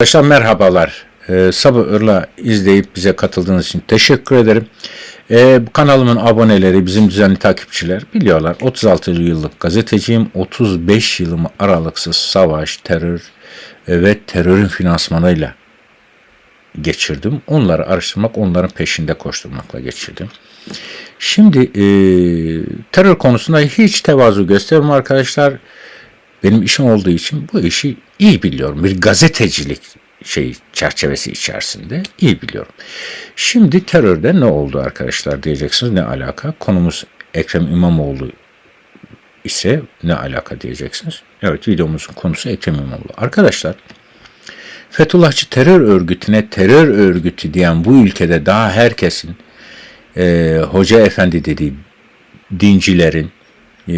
Arkadaşlar merhabalar. Ee, sabırla izleyip bize katıldığınız için teşekkür ederim. Ee, kanalımın aboneleri, bizim düzenli takipçiler biliyorlar. 36 yıllık gazeteciyim. 35 yılımı aralıksız savaş, terör e, ve terörün finansmanıyla geçirdim. Onları araştırmak, onların peşinde koşturmakla geçirdim. Şimdi e, terör konusunda hiç tevazu göstermiyorum arkadaşlar. Benim işim olduğu için bu işi iyi biliyorum. Bir gazetecilik şey çerçevesi içerisinde iyi biliyorum. Şimdi terörde ne oldu arkadaşlar diyeceksiniz. Ne alaka? Konumuz Ekrem İmamoğlu ise ne alaka diyeceksiniz. Evet videomuzun konusu Ekrem İmamoğlu. Arkadaşlar Fethullahçı terör örgütüne terör örgütü diyen bu ülkede daha herkesin e, hoca efendi dediği dincilerin e,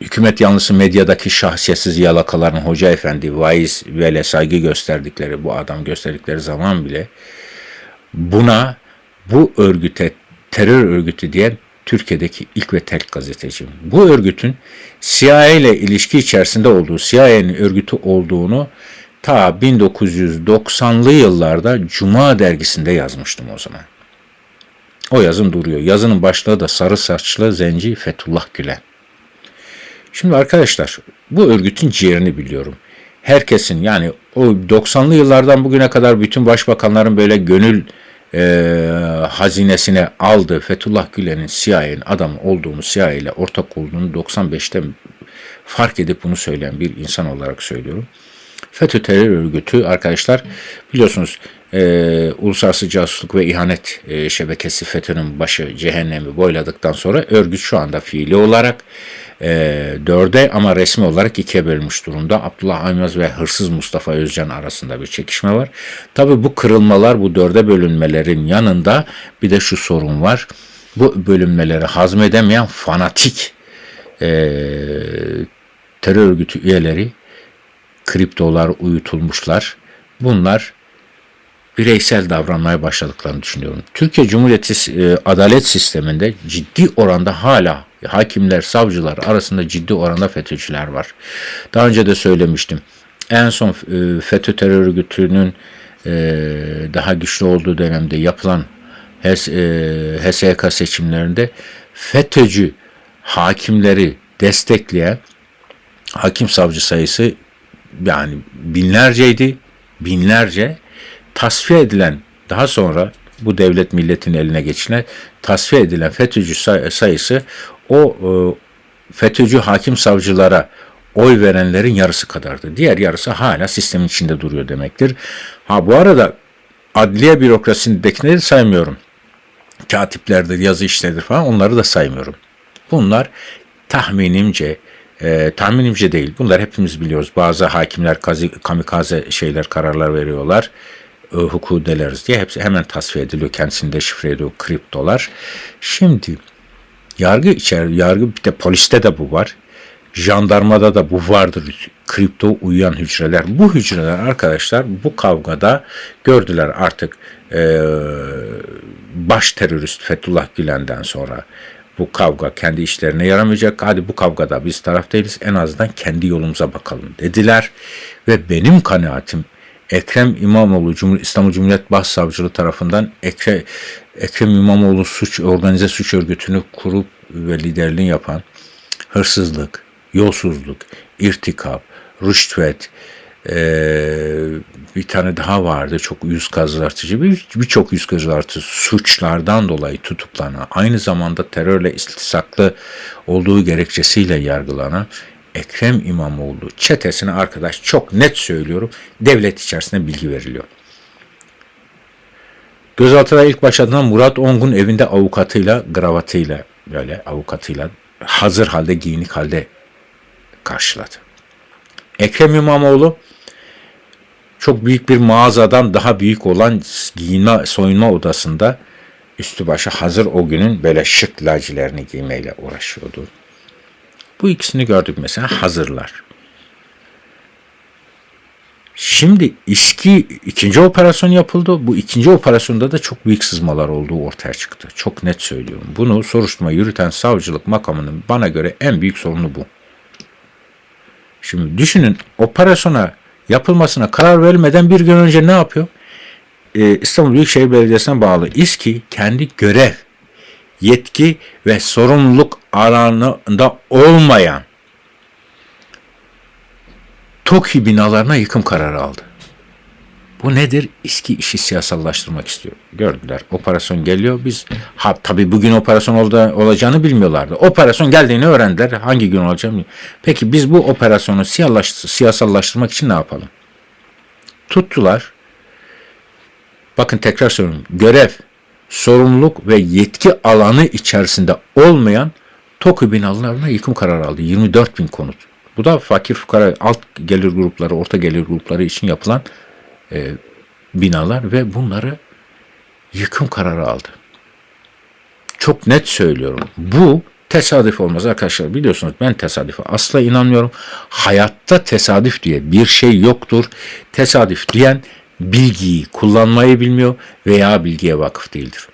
hükümet yanlısı medyadaki şahsiyetsiz yalakaların hoca efendi, vaiz vele saygı gösterdikleri bu adam gösterdikleri zaman bile buna bu örgüte terör örgütü diyen Türkiye'deki ilk ve tek gazeteciyim. Bu örgütün CIA ile ilişki içerisinde olduğu, CIA'nin örgütü olduğunu ta 1990'lı yıllarda Cuma dergisinde yazmıştım o zaman. O yazım duruyor. Yazının başlığı da sarı saçlı zenci Fethullah Gülen. Şimdi arkadaşlar bu örgütün ciğerini biliyorum. Herkesin yani o 90'lı yıllardan bugüne kadar bütün başbakanların böyle gönül e, hazinesine aldığı Fethullah Gülen'in CIA'nin adam olduğunu, CIA ile ortak olduğunu 95'te fark edip bunu söyleyen bir insan olarak söylüyorum. FETÖ terör örgütü arkadaşlar biliyorsunuz e, uluslararası casusluk ve ihanet e, şebekesi FETÖ'nün başı cehennemi boyladıktan sonra örgüt şu anda fiili olarak e, dörde ama resmi olarak ikiye bölünmüş durumda. Abdullah Aymaz ve hırsız Mustafa Özcan arasında bir çekişme var. Tabi bu kırılmalar bu dörde bölünmelerin yanında bir de şu sorun var. Bu bölünmeleri hazmedemeyen fanatik e, terör örgütü üyeleri kriptolar uyutulmuşlar. Bunlar bireysel davranmaya başladıklarını düşünüyorum. Türkiye Cumhuriyeti e, adalet sisteminde ciddi oranda hala hakimler, savcılar arasında ciddi oranda FETÖ'cüler var. Daha önce de söylemiştim. En son e, FETÖ terör örgütünün e, daha güçlü olduğu dönemde yapılan HES, e, seçimlerinde FETÖ'cü hakimleri destekleyen hakim savcı sayısı yani binlerceydi, binlerce tasfiye edilen daha sonra bu devlet milletin eline geçilen tasfiye edilen FETÖ'cü sayısı o e, FETÖ'cü hakim savcılara oy verenlerin yarısı kadardı. Diğer yarısı hala sistemin içinde duruyor demektir. Ha bu arada adliye bürokrasisindekileri saymıyorum. Katiplerdir, yazı işleridir falan onları da saymıyorum. Bunlar tahminimce e, tahminimce değil. Bunlar hepimiz biliyoruz. Bazı hakimler kazi, kamikaze şeyler, kararlar veriyorlar. E, hukuku deleriz diye hepsi hemen tasfiye ediliyor. Kendisinde şifre ediyor kriptolar. Şimdi yargı içer, yargı bir de poliste de bu var. Jandarmada da bu vardır. Kripto uyuyan hücreler. Bu hücreler arkadaşlar bu kavgada gördüler artık e, baş terörist Fethullah Gülen'den sonra bu kavga kendi işlerine yaramayacak. Hadi bu kavgada biz taraf değiliz. En azından kendi yolumuza bakalım dediler. Ve benim kanaatim Ekrem İmamoğlu Cumhur, İstanbul Cumhuriyet Başsavcılığı tarafından Ekre, Ekrem İmamoğlu suç organize suç örgütünü kurup ve liderliğini yapan hırsızlık, yolsuzluk, irtikap, rüşvet, ee, bir tane daha vardı. Çok yüz kazılartıcı birçok bir yüz kazılartıcı suçlardan dolayı tutuklanan aynı zamanda terörle istisaklı olduğu gerekçesiyle yargılanan Ekrem İmamoğlu çetesine arkadaş çok net söylüyorum devlet içerisinde bilgi veriliyor. Gözaltına ilk başladığında Murat Ongun evinde avukatıyla, gravatıyla, böyle avukatıyla hazır halde, giyinik halde karşıladı. Ekrem İmamoğlu çok büyük bir mağazadan daha büyük olan giyinme, soyunma odasında üstü başı hazır o günün böyle şık lacilerini giymeyle uğraşıyordu. Bu ikisini gördük mesela hazırlar. Şimdi İSKİ ikinci operasyon yapıldı. Bu ikinci operasyonda da çok büyük sızmalar olduğu ortaya çıktı. Çok net söylüyorum. Bunu soruşturma yürüten savcılık makamının bana göre en büyük sorunu bu. Şimdi düşünün operasyona yapılmasına karar verilmeden bir gün önce ne yapıyor? Ee, İstanbul Büyükşehir Belediyesi'ne bağlı İSKİ kendi görev, yetki ve sorumluluk alanında olmayan TOKİ binalarına yıkım kararı aldı. Bu nedir? İSKİ işi siyasallaştırmak istiyor. Gördüler. Operasyon geliyor. Biz ha tabii bugün operasyon oldu, olacağını bilmiyorlardı. Operasyon geldiğini öğrendiler. Hangi gün olacağını. Peki biz bu operasyonu siyasallaştır, siyasallaştırmak için ne yapalım? Tuttular. Bakın tekrar söylüyorum. Görev, sorumluluk ve yetki alanı içerisinde olmayan TOKİ binalarına yıkım kararı aldı. 24 bin konut. Bu da fakir fukara alt gelir grupları, orta gelir grupları için yapılan e, binalar ve bunları yıkım kararı aldı. Çok net söylüyorum. Bu tesadüf olmaz arkadaşlar. Biliyorsunuz ben tesadüfe asla inanmıyorum. Hayatta tesadüf diye bir şey yoktur. Tesadüf diyen bilgiyi kullanmayı bilmiyor veya bilgiye vakıf değildir.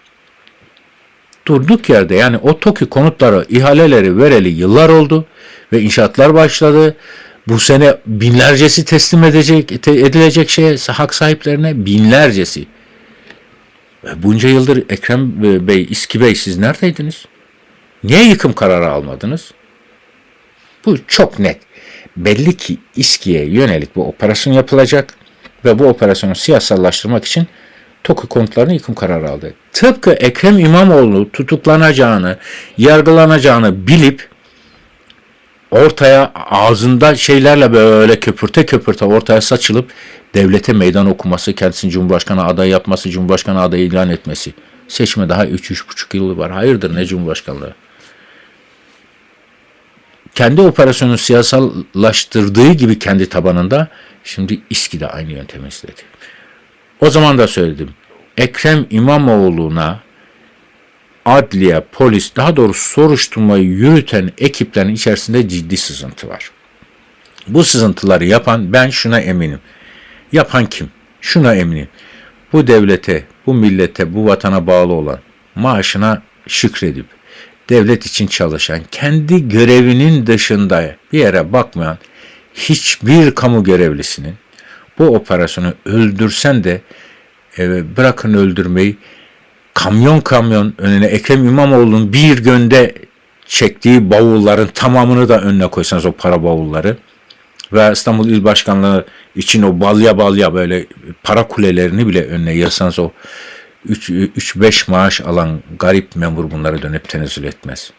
Durduk yerde yani o TOKİ konutları ihaleleri vereli yıllar oldu ve inşaatlar başladı. Bu sene binlercesi teslim edecek, edilecek şeye hak sahiplerine binlercesi. Bunca yıldır Ekrem Bey, İSKİ Bey siz neredeydiniz? Niye yıkım kararı almadınız? Bu çok net. Belli ki İSKİ'ye yönelik bu operasyon yapılacak ve bu operasyonu siyasallaştırmak için TOKİ konutlarını yıkım kararı aldı. Tıpkı Ekrem İmamoğlu tutuklanacağını, yargılanacağını bilip ortaya ağzında şeylerle böyle köpürte köpürte ortaya saçılıp devlete meydan okuması, kendisini Cumhurbaşkanı adayı yapması, Cumhurbaşkanı adayı ilan etmesi. Seçime daha 3-3,5 yılı var. Hayırdır ne Cumhurbaşkanlığı? Kendi operasyonu siyasallaştırdığı gibi kendi tabanında şimdi İSKİ de aynı yöntemi izledi. O zaman da söyledim. Ekrem İmamoğlu'na adliye, polis, daha doğrusu soruşturmayı yürüten ekiplerin içerisinde ciddi sızıntı var. Bu sızıntıları yapan ben şuna eminim. Yapan kim? Şuna eminim. Bu devlete, bu millete, bu vatana bağlı olan maaşına şükredip devlet için çalışan, kendi görevinin dışında bir yere bakmayan hiçbir kamu görevlisinin bu operasyonu öldürsen de e, bırakın öldürmeyi kamyon kamyon önüne Ekrem İmamoğlu'nun bir günde çektiği bavulların tamamını da önüne koysanız o para bavulları ve İstanbul İl Başkanlığı için o balya balya böyle para kulelerini bile önüne yırsanız o 3-5 maaş alan garip memur bunları dönüp tenezzül etmez.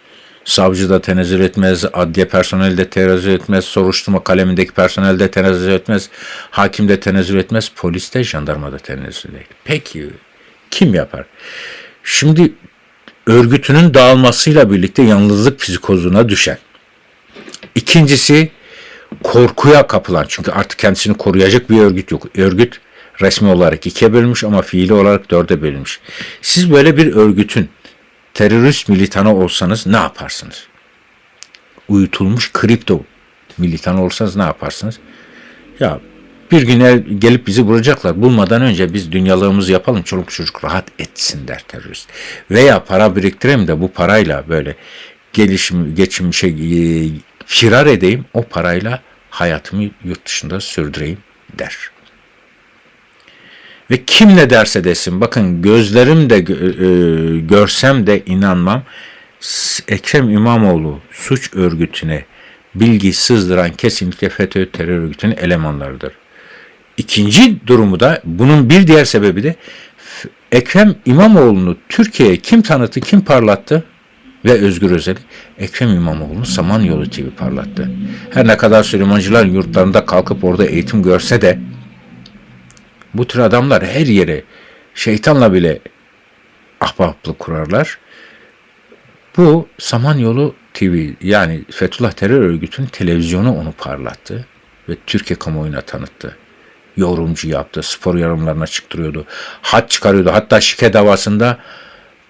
Savcı da tenezzül etmez, adliye personeli de tenezzül etmez, soruşturma kalemindeki personel de tenezzül etmez, hakim de tenezzül etmez, polis de jandarma da tenezzül değil. Peki kim yapar? Şimdi örgütünün dağılmasıyla birlikte yalnızlık psikozuna düşen. İkincisi korkuya kapılan. Çünkü artık kendisini koruyacak bir örgüt yok. Örgüt resmi olarak ikiye bölünmüş ama fiili olarak dörde bölünmüş. Siz böyle bir örgütün terörist militanı olsanız ne yaparsınız? Uyutulmuş kripto militanı olsanız ne yaparsınız? Ya bir gün el- gelip bizi bulacaklar. Bulmadan önce biz dünyalığımızı yapalım. Çoluk çocuk rahat etsin der terörist. Veya para biriktireyim de bu parayla böyle gelişim, geçim şey e, firar edeyim. O parayla hayatımı yurt dışında sürdüreyim der. Ve kim ne derse desin bakın gözlerim de gö- e, görsem de inanmam. Ekrem İmamoğlu suç örgütüne bilgi sızdıran kesinlikle FETÖ terör örgütünün elemanlarıdır. İkinci durumu da bunun bir diğer sebebi de Ekrem İmamoğlu'nu Türkiye'ye kim tanıttı, kim parlattı? Ve Özgür Özel, Ekrem İmamoğlu'nu Samanyolu TV parlattı. Her ne kadar Süleymancılar yurtlarında kalkıp orada eğitim görse de bu tür adamlar her yere şeytanla bile ahbaplık kurarlar. Bu Samanyolu TV yani Fethullah Terör Örgütü'nün televizyonu onu parlattı ve Türkiye kamuoyuna tanıttı. Yorumcu yaptı, spor yorumlarına çıktırıyordu. Hat çıkarıyordu. Hatta şike davasında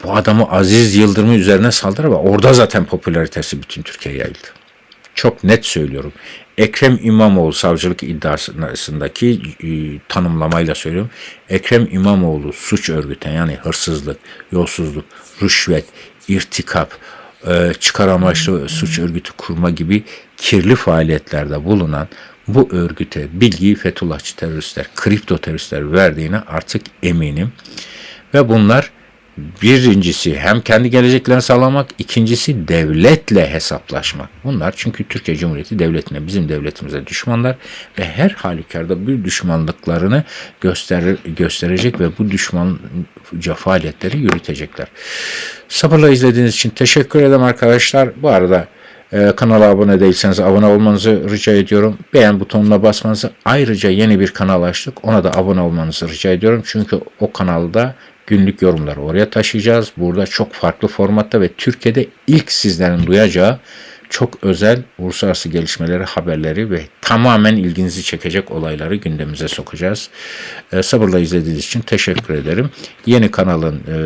bu adamı Aziz Yıldırım'ın üzerine saldırı ve orada zaten popülaritesi bütün Türkiye'ye yayıldı. Çok net söylüyorum. Ekrem İmamoğlu savcılık iddiasındaki e, tanımlamayla söylüyorum. Ekrem İmamoğlu suç örgüten yani hırsızlık, yolsuzluk, rüşvet, irtikap, e, çıkar amaçlı suç örgütü kurma gibi kirli faaliyetlerde bulunan bu örgüte bilgiyi Fethullahçı teröristler, kripto teröristler verdiğine artık eminim. Ve bunlar birincisi hem kendi geleceklerini sağlamak, ikincisi devletle hesaplaşmak. Bunlar çünkü Türkiye Cumhuriyeti devletine, bizim devletimize düşmanlar ve her halükarda bir düşmanlıklarını gösterir, gösterecek ve bu düşmanca faaliyetleri yürütecekler. Sabırla izlediğiniz için teşekkür ederim arkadaşlar. Bu arada ee, kanala abone değilseniz abone olmanızı rica ediyorum. Beğen butonuna basmanızı. Ayrıca yeni bir kanal açtık. Ona da abone olmanızı rica ediyorum. Çünkü o kanalda günlük yorumları oraya taşıyacağız. Burada çok farklı formatta ve Türkiye'de ilk sizlerin duyacağı çok özel uluslararası gelişmeleri, haberleri ve tamamen ilginizi çekecek olayları gündemimize sokacağız. E, sabırla izlediğiniz için teşekkür ederim. Yeni kanalın e,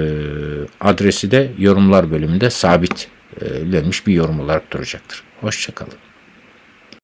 adresi de yorumlar bölümünde sabit verilmiş bir yorum olarak duracaktır. Hoşçakalın.